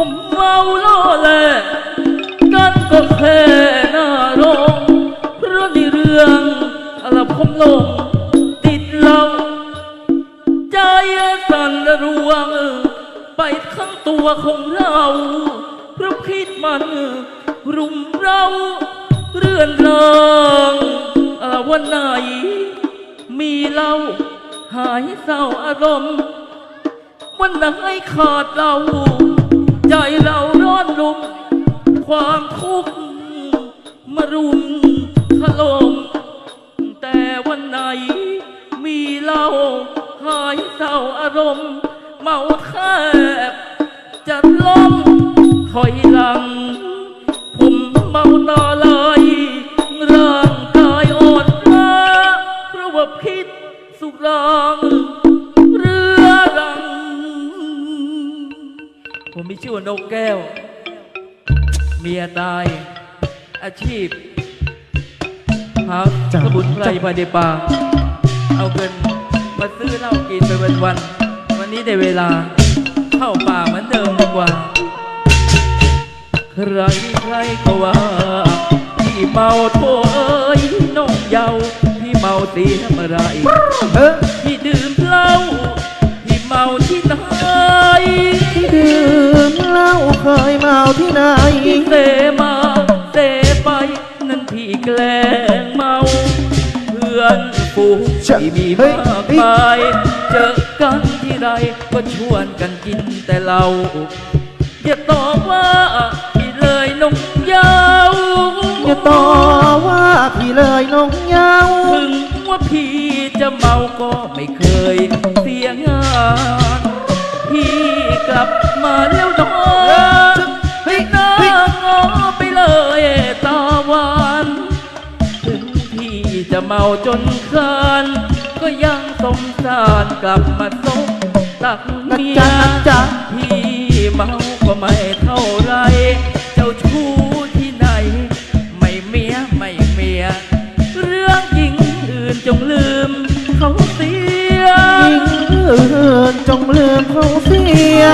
ผมเมาล่อแหละกันก็แค่หน้าโรงเพราะในเรื่องอะไรผมลงติดเหล้าใจสั่นระวง ไปทั้งตัวของเราเพราะพิษมัน รุมเราเรื่อนรางวันไหน มีเหล้าหายเศร้าอารมณ์ วันไหนขาดเรา ใจเราร้อนรุมความทุกข์มารุมถล่มแต่วันไหน มีเราหายเศร้าอารมณ์ เมาแทบจะล้มถอยหลัง ผมมีชื่อว่านกแก้ว เมียตาย อาชีพหาจ้ะสมุนไพรภายในป่า เอาเงินมาซื้อเหล้ากินไปวันๆวันนี้ได้เวลา เข้าป่าเหมือนเดิมดีกว่า ใครใครก็ว่าพี่เมาโถเอ้ยน้องเยาว์พี่เมาเสียเมื่อไหรเออพี่ดื่มเหล้าพี่เมาที่ไหน ที่ดื่ม เหล้าเคยเมาที่ไหน พี่เสมาเสไป นั่นพี่แกล้งเมา เพื่อนฝูงจะที่มีเฮ้ยมากมายเจอกันที่ไรก็ชวนกันกินแต่เหล้าอย่าตอบว่าพี่เลยนงยาวอย่าต่อว่าพี่เลยน้องเยาวถึงว่าพี่จะเมาก็ไม่เคยเสียงาน พี่กลับ จะเมาจนคานก็ยังสงสารกลับมาซบตักเมียจ้าพี่เมาก็ไม่เท่าไร เจ้าชู้ที่ไหน ไม่เมียไม่เมีย เรื่องหญิงอื่นจงลืมเขาเสียหญิงอื่นจงลืมเขาเสีย